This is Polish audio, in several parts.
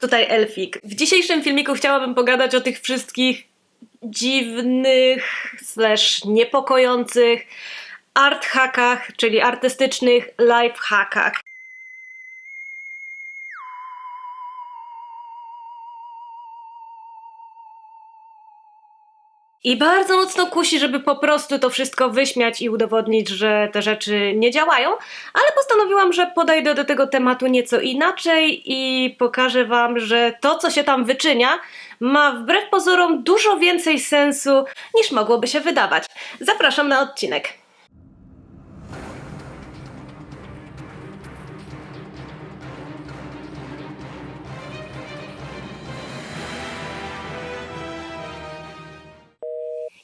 Tutaj Elfik. W dzisiejszym filmiku chciałabym pogadać o tych wszystkich dziwnych, slash niepokojących art hackach, czyli artystycznych life hackach. I bardzo mocno kusi, żeby po prostu to wszystko wyśmiać i udowodnić, że te rzeczy nie działają, ale postanowiłam, że podejdę do tego tematu nieco inaczej i pokażę Wam, że to, co się tam wyczynia, ma wbrew pozorom dużo więcej sensu niż mogłoby się wydawać. Zapraszam na odcinek.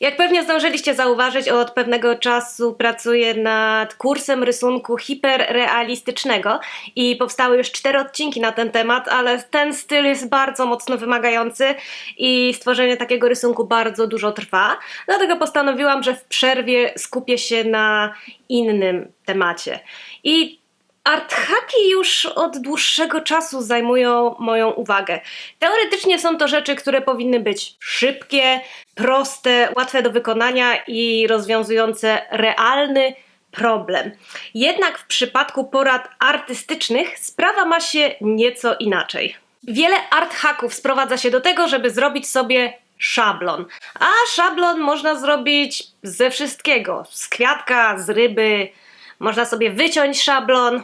Jak pewnie zdążyliście zauważyć, od pewnego czasu pracuję nad kursem rysunku hiperrealistycznego i powstały już cztery odcinki na ten temat, ale ten styl jest bardzo mocno wymagający i stworzenie takiego rysunku bardzo dużo trwa. Dlatego postanowiłam, że w przerwie skupię się na innym temacie. I Arthaki już od dłuższego czasu zajmują moją uwagę. Teoretycznie są to rzeczy, które powinny być szybkie, proste, łatwe do wykonania i rozwiązujące realny problem. Jednak w przypadku porad artystycznych sprawa ma się nieco inaczej. Wiele art hacków sprowadza się do tego, żeby zrobić sobie szablon. A szablon można zrobić ze wszystkiego: z kwiatka, z ryby. Można sobie wyciąć szablon,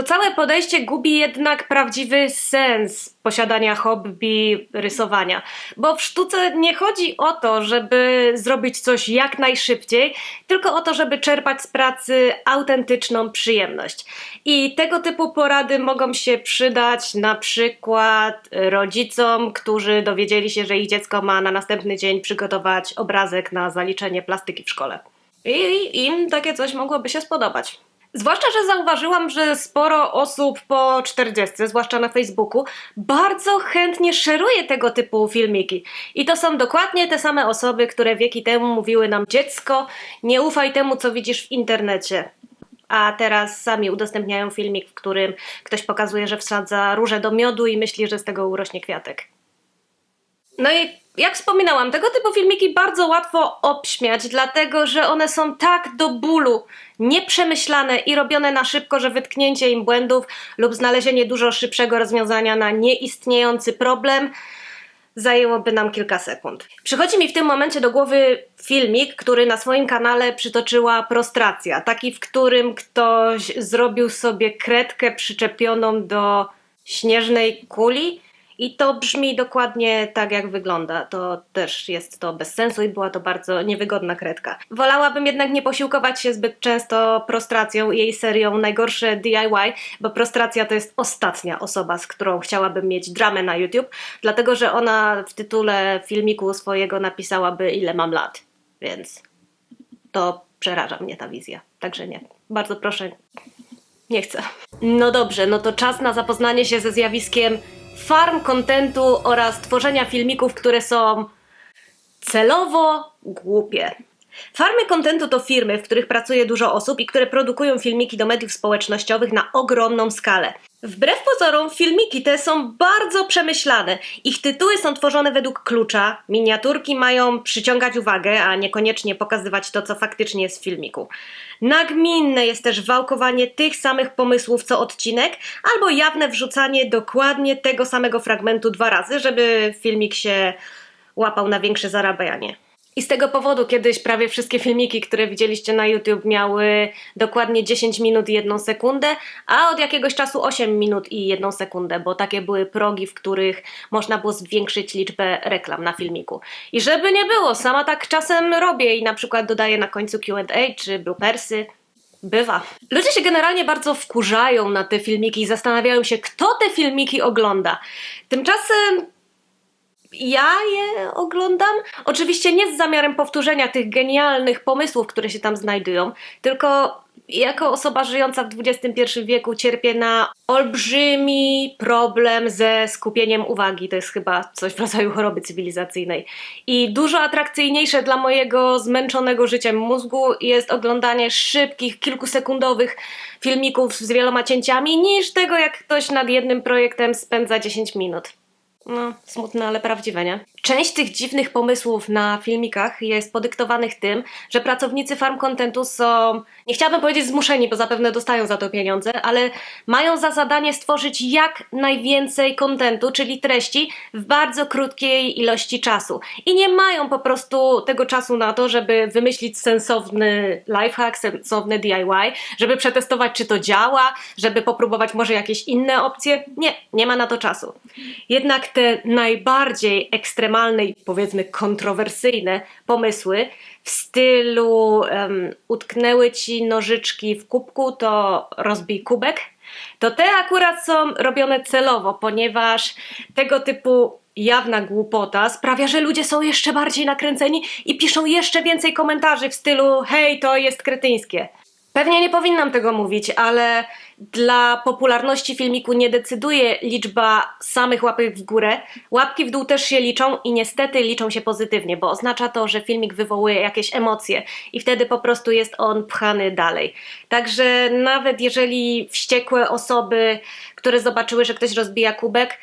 To całe podejście gubi jednak prawdziwy sens posiadania hobby rysowania, bo w sztuce nie chodzi o to, żeby zrobić coś jak najszybciej, tylko o to, żeby czerpać z pracy autentyczną przyjemność. I tego typu porady mogą się przydać na przykład rodzicom, którzy dowiedzieli się, że ich dziecko ma na następny dzień przygotować obrazek na zaliczenie plastyki w szkole. I im takie coś mogłoby się spodobać. Zwłaszcza, że zauważyłam, że sporo osób po 40, zwłaszcza na Facebooku, bardzo chętnie szeruje tego typu filmiki. I to są dokładnie te same osoby, które wieki temu mówiły nam dziecko, nie ufaj temu, co widzisz w internecie. A teraz sami udostępniają filmik, w którym ktoś pokazuje, że wsadza róże do miodu i myśli, że z tego urośnie kwiatek. No i jak wspominałam, tego typu filmiki bardzo łatwo obśmiać, dlatego że one są tak do bólu nieprzemyślane i robione na szybko, że wytknięcie im błędów lub znalezienie dużo szybszego rozwiązania na nieistniejący problem zajęłoby nam kilka sekund. Przychodzi mi w tym momencie do głowy filmik, który na swoim kanale przytoczyła prostracja. Taki, w którym ktoś zrobił sobie kredkę przyczepioną do śnieżnej kuli i to brzmi dokładnie tak, jak wygląda. To też jest to bez sensu i była to bardzo niewygodna kredka. Wolałabym jednak nie posiłkować się zbyt często prostracją i jej serią Najgorsze DIY, bo prostracja to jest ostatnia osoba, z którą chciałabym mieć dramę na YouTube, dlatego że ona w tytule filmiku swojego napisałaby, ile mam lat. Więc to przeraża mnie ta wizja. Także nie. Bardzo proszę, nie chcę. No dobrze, no to czas na zapoznanie się ze zjawiskiem farm kontentu oraz tworzenia filmików, które są celowo głupie. Farmy kontentu to firmy, w których pracuje dużo osób i które produkują filmiki do mediów społecznościowych na ogromną skalę. Wbrew pozorom, filmiki te są bardzo przemyślane. Ich tytuły są tworzone według klucza, miniaturki mają przyciągać uwagę, a niekoniecznie pokazywać to, co faktycznie jest w filmiku. Nagminne jest też wałkowanie tych samych pomysłów co odcinek, albo jawne wrzucanie dokładnie tego samego fragmentu dwa razy, żeby filmik się łapał na większe zarabianie. I z tego powodu kiedyś prawie wszystkie filmiki, które widzieliście na YouTube miały dokładnie 10 minut i 1 sekundę, a od jakiegoś czasu 8 minut i 1 sekundę, bo takie były progi, w których można było zwiększyć liczbę reklam na filmiku. I żeby nie było, sama tak czasem robię i na przykład dodaję na końcu Q&A czy bloopersy. Bywa. Ludzie się generalnie bardzo wkurzają na te filmiki i zastanawiają się, kto te filmiki ogląda. Tymczasem ja je oglądam. Oczywiście nie z zamiarem powtórzenia tych genialnych pomysłów, które się tam znajdują, tylko Jako osoba żyjąca w XXI wieku cierpię na olbrzymi problem ze skupieniem uwagi. To jest chyba coś w rodzaju choroby cywilizacyjnej. I dużo atrakcyjniejsze dla mojego zmęczonego życiem mózgu jest oglądanie szybkich, kilkusekundowych filmików z wieloma cięciami, niż tego, jak ktoś nad jednym projektem spędza 10 minut. No, smutne, ale prawdziwe, nie? Część tych dziwnych pomysłów na filmikach jest podyktowanych tym, że pracownicy farm contentu są, nie chciałabym powiedzieć zmuszeni, bo zapewne dostają za to pieniądze, ale mają za zadanie stworzyć jak najwięcej kontentu, czyli treści w bardzo krótkiej ilości czasu. I nie mają po prostu tego czasu na to, żeby wymyślić sensowny lifehack, sensowny DIY, żeby przetestować, czy to działa, żeby popróbować może jakieś inne opcje. Nie, nie ma na to czasu. Jednak te najbardziej ekstremalne i powiedzmy kontrowersyjne pomysły w stylu um, utknęły ci nożyczki w kubku, to rozbij kubek, to te akurat są robione celowo, ponieważ tego typu jawna głupota sprawia, że ludzie są jeszcze bardziej nakręceni i piszą jeszcze więcej komentarzy w stylu hej, to jest kretyńskie. Pewnie nie powinnam tego mówić, ale dla popularności filmiku nie decyduje liczba samych łapek w górę. Łapki w dół też się liczą i niestety liczą się pozytywnie, bo oznacza to, że filmik wywołuje jakieś emocje i wtedy po prostu jest on pchany dalej. Także nawet jeżeli wściekłe osoby, które zobaczyły, że ktoś rozbija kubek,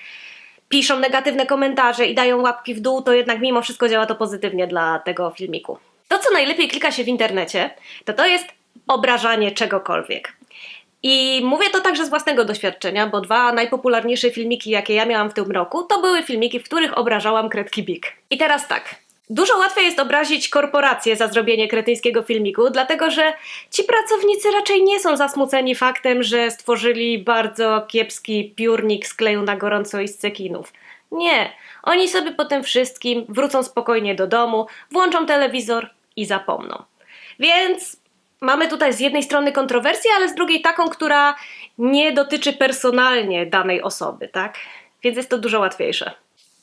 piszą negatywne komentarze i dają łapki w dół, to jednak mimo wszystko działa to pozytywnie dla tego filmiku. To, co najlepiej klika się w internecie, to to jest obrażanie czegokolwiek. I mówię to także z własnego doświadczenia, bo dwa najpopularniejsze filmiki, jakie ja miałam w tym roku, to były filmiki, w których obrażałam kredki Big. I teraz tak. Dużo łatwiej jest obrazić korporację za zrobienie kretyńskiego filmiku, dlatego że ci pracownicy raczej nie są zasmuceni faktem, że stworzyli bardzo kiepski piórnik z kleju na gorąco i z cekinów. Nie, oni sobie po tym wszystkim wrócą spokojnie do domu, włączą telewizor i zapomną. Więc mamy tutaj z jednej strony kontrowersję, ale z drugiej taką, która nie dotyczy personalnie danej osoby, tak? Więc jest to dużo łatwiejsze.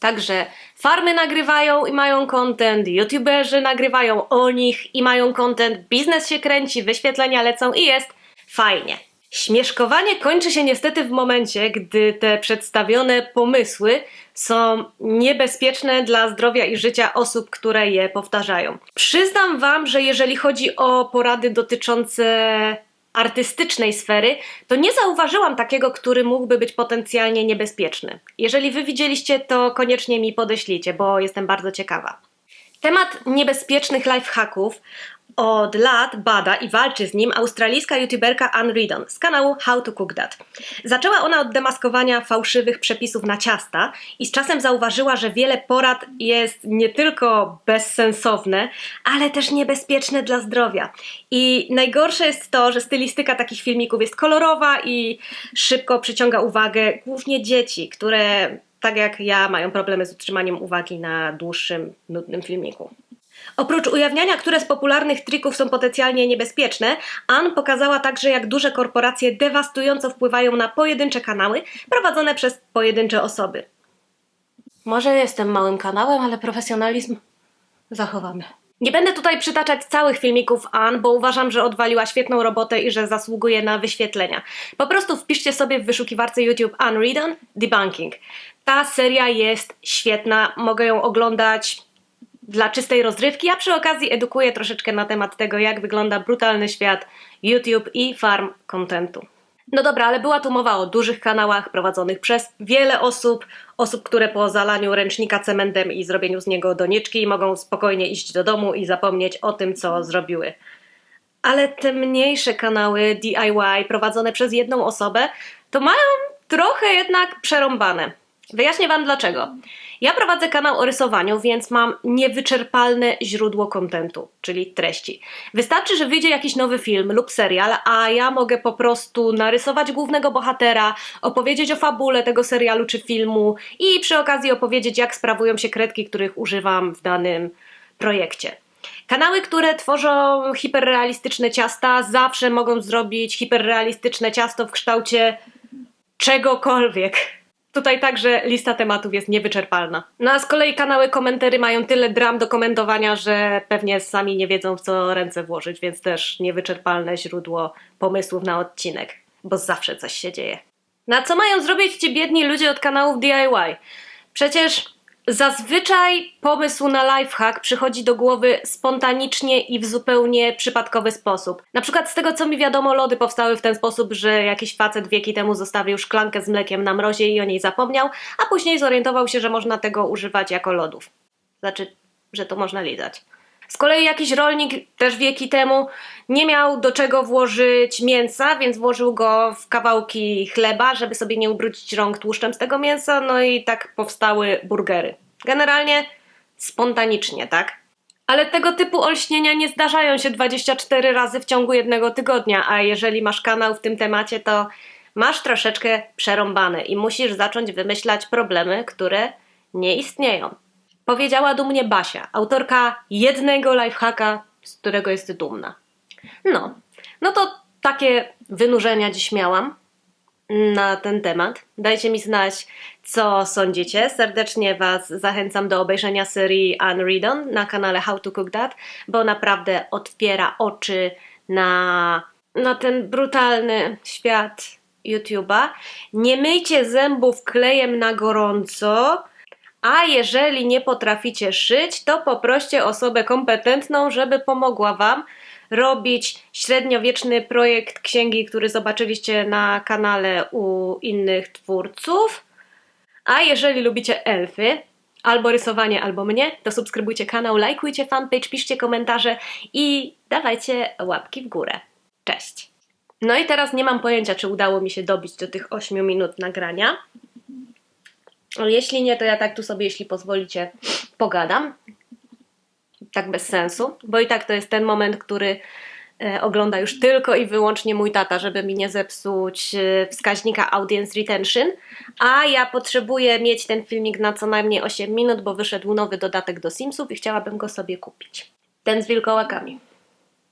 Także farmy nagrywają i mają content, youtuberzy nagrywają o nich i mają content, biznes się kręci, wyświetlenia lecą i jest fajnie. Śmieszkowanie kończy się niestety w momencie, gdy te przedstawione pomysły są niebezpieczne dla zdrowia i życia osób, które je powtarzają. Przyznam Wam, że jeżeli chodzi o porady dotyczące artystycznej sfery, to nie zauważyłam takiego, który mógłby być potencjalnie niebezpieczny. Jeżeli Wy widzieliście, to koniecznie mi podeślijcie, bo jestem bardzo ciekawa. Temat niebezpiecznych lifehacków od lat bada i walczy z nim australijska youtuberka Ann Reardon z kanału How to Cook That. Zaczęła ona od demaskowania fałszywych przepisów na ciasta i z czasem zauważyła, że wiele porad jest nie tylko bezsensowne, ale też niebezpieczne dla zdrowia. I najgorsze jest to, że stylistyka takich filmików jest kolorowa i szybko przyciąga uwagę głównie dzieci, które tak jak ja mają problemy z utrzymaniem uwagi na dłuższym, nudnym filmiku. Oprócz ujawniania, które z popularnych trików są potencjalnie niebezpieczne, Ann pokazała także, jak duże korporacje dewastująco wpływają na pojedyncze kanały prowadzone przez pojedyncze osoby. Może jestem małym kanałem, ale profesjonalizm zachowamy. Nie będę tutaj przytaczać całych filmików Ann, bo uważam, że odwaliła świetną robotę i że zasługuje na wyświetlenia. Po prostu wpiszcie sobie w wyszukiwarce YouTube Ann Reardon Debunking. Ta seria jest świetna, mogę ją oglądać dla czystej rozrywki, a przy okazji edukuję troszeczkę na temat tego, jak wygląda brutalny świat YouTube i farm contentu. No dobra, ale była tu mowa o dużych kanałach prowadzonych przez wiele osób, osób, które po zalaniu ręcznika cementem i zrobieniu z niego doniczki mogą spokojnie iść do domu i zapomnieć o tym, co zrobiły. Ale te mniejsze kanały DIY prowadzone przez jedną osobę to mają trochę jednak przerąbane. Wyjaśnię Wam dlaczego. Ja prowadzę kanał o rysowaniu, więc mam niewyczerpalne źródło kontentu, czyli treści. Wystarczy, że wyjdzie jakiś nowy film lub serial, a ja mogę po prostu narysować głównego bohatera, opowiedzieć o fabule tego serialu czy filmu i przy okazji opowiedzieć, jak sprawują się kredki, których używam w danym projekcie. Kanały, które tworzą hiperrealistyczne ciasta, zawsze mogą zrobić hiperrealistyczne ciasto w kształcie czegokolwiek. Tutaj także lista tematów jest niewyczerpalna. No a z kolei kanały komentary mają tyle dram do komentowania, że pewnie sami nie wiedzą w co ręce włożyć, więc też niewyczerpalne źródło pomysłów na odcinek, bo zawsze coś się dzieje. Na co mają zrobić ci biedni ludzie od kanałów DIY? Przecież zazwyczaj pomysł na lifehack przychodzi do głowy spontanicznie i w zupełnie przypadkowy sposób. Na przykład z tego co mi wiadomo, lody powstały w ten sposób, że jakiś facet wieki temu zostawił szklankę z mlekiem na mrozie i o niej zapomniał, a później zorientował się, że można tego używać jako lodów. Znaczy, że to można lizać. Z kolei jakiś rolnik też wieki temu nie miał do czego włożyć mięsa, więc włożył go w kawałki chleba, żeby sobie nie ubrudzić rąk tłuszczem z tego mięsa, no i tak powstały burgery. Generalnie spontanicznie, tak? Ale tego typu olśnienia nie zdarzają się 24 razy w ciągu jednego tygodnia, a jeżeli masz kanał w tym temacie, to masz troszeczkę przerąbane i musisz zacząć wymyślać problemy, które nie istnieją. Powiedziała dumnie Basia, autorka jednego lifehacka, z którego jest dumna. No, no to takie wynurzenia dziś miałam na ten temat. Dajcie mi znać, co sądzicie. Serdecznie Was zachęcam do obejrzenia serii Unreadon na kanale How to Cook That, bo naprawdę otwiera oczy na, na ten brutalny świat YouTube'a. Nie myjcie zębów klejem na gorąco. A jeżeli nie potraficie szyć, to poproście osobę kompetentną, żeby pomogła Wam robić średniowieczny projekt księgi, który zobaczyliście na kanale u innych twórców. A jeżeli lubicie elfy, albo rysowanie, albo mnie, to subskrybujcie kanał, lajkujcie fanpage, piszcie komentarze i dawajcie łapki w górę. Cześć! No i teraz nie mam pojęcia, czy udało mi się dobić do tych 8 minut nagrania. Jeśli nie, to ja tak tu sobie, jeśli pozwolicie, pogadam. Tak bez sensu, bo i tak to jest ten moment, który e, ogląda już tylko i wyłącznie mój tata, żeby mi nie zepsuć e, wskaźnika audience retention. A ja potrzebuję mieć ten filmik na co najmniej 8 minut, bo wyszedł nowy dodatek do Simsów i chciałabym go sobie kupić. Ten z wilkołakami.